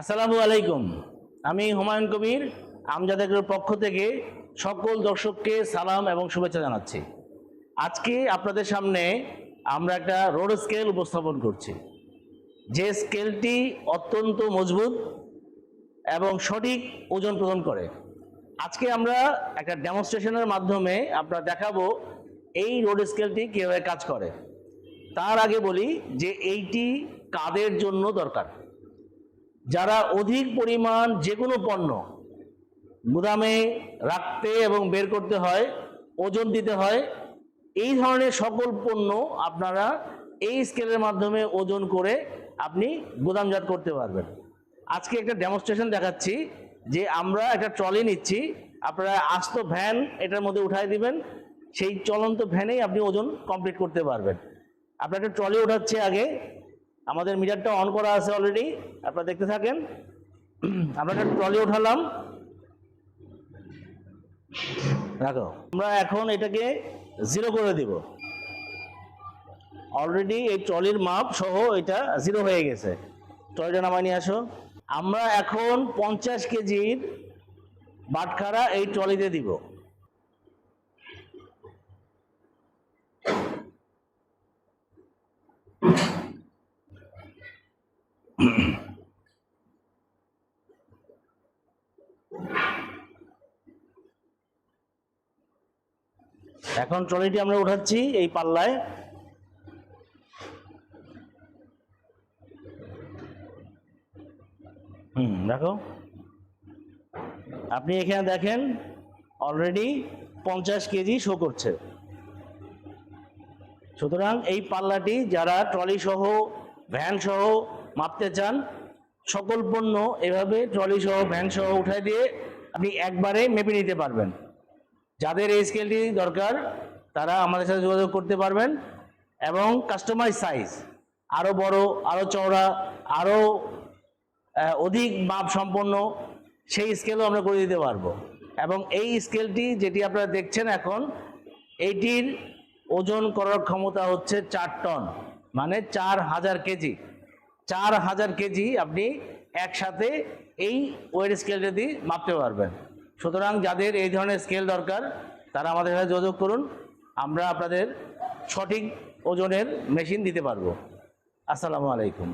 আসসালামু আলাইকুম। আমি হুমায়ুন কবির আমজাদের পক্ষ থেকে সকল দর্শককে সালাম এবং শুভেচ্ছা জানাচ্ছি। আজকে আপনাদের সামনে আমরা একটা রোড স্কেল উপস্থাপন করছি। যে স্কেলটি অত্যন্ত মজবুত এবং সঠিক ওজন প্রদান করে। আজকে আমরা একটা ডেমনস্ট্রেশনের মাধ্যমে আমরা দেখাবো এই রোড স্কেলটি কীভাবে কাজ করে। তার আগে বলি যে এইটি কাদের জন্য দরকার। যারা অধিক পরিমাণ যে কোনো পণ্য গুদামে রাখতে এবং বের করতে হয়, ওজন দিতে হয়, এই ধরনের সকল পণ্য আপনারা এই স্কেলের মাধ্যমে ওজন করে আপনি গুদামজাত করতে পারবেন। আজকে একটা ডেমনস্ট্রেশন দেখাচ্ছি যে আমরা একটা ট্রলি নিচ্ছি, আপনারা আস্ত ভ্যান এটার মধ্যে উঠাই দিবেন, সেই চলন্ত ভ্যানেই আপনি ওজন কমপ্লিট করতে পারবেন। আপনার একটা ট্রলি ওঠাচ্ছে আগে আমাদের মিটারটা অন করা আছে অলরেডি আপনারা দেখতে থাকেন। আমরা একটা ট্রলি উঠালাম। রাখো। আমরা এখন এটাকে জিরো করে দিব। অলরেডি এই ট্রলির মাপ সহ এটা জিরো হয়ে গেছে। ট্রলিটা নামায় নিয়ে আসো। আমরা এখন পঞ্চাশ কেজির বাটখারা এই ট্রলিতে দিব। এখন ট্রলিটি আমরা উঠাচ্ছি এই পাল্লায়। হুম, দেখো। আপনি এখানে দেখেন অলরেডি পঞ্চাশ কেজি শো করছে। সুতরাং এই পাল্লাটি যারা ট্রলি সহ ভ্যান সহ মাপতে চান, সকল পণ্য এভাবে ট্রলি সহ ভ্যান সহ উঠাই দিয়ে আপনি একবারে মেপে নিতে পারবেন। যাদের এই স্কেলটি দরকার, তারা আমাদের সাথে যোগাযোগ করতে পারবেন এবং কাস্টমাইজ সাইজ আরও বড় আরও চওড়া আরও অধিক মাপ সম্পন্ন, সেই স্কেলও আমরা করে দিতে পারব। এবং এই স্কেলটি যেটি আপনারা দেখছেন এখন, এইটির ওজন করার ক্ষমতা হচ্ছে চার টন মানে চার হাজার কেজি। চার হাজার কেজি আপনি একসাথে এই ওয়েট স্কেলটা দিয়ে মাপতে পারবেন। সুতরাং যাদের এই ধরনের স্কেল দরকার, তারা আমাদের সাথে যোগাযোগ করুন। আমরা আপনাদের সঠিক ওজনের মেশিন দিতে পারব। আসসালামু আলাইকুম।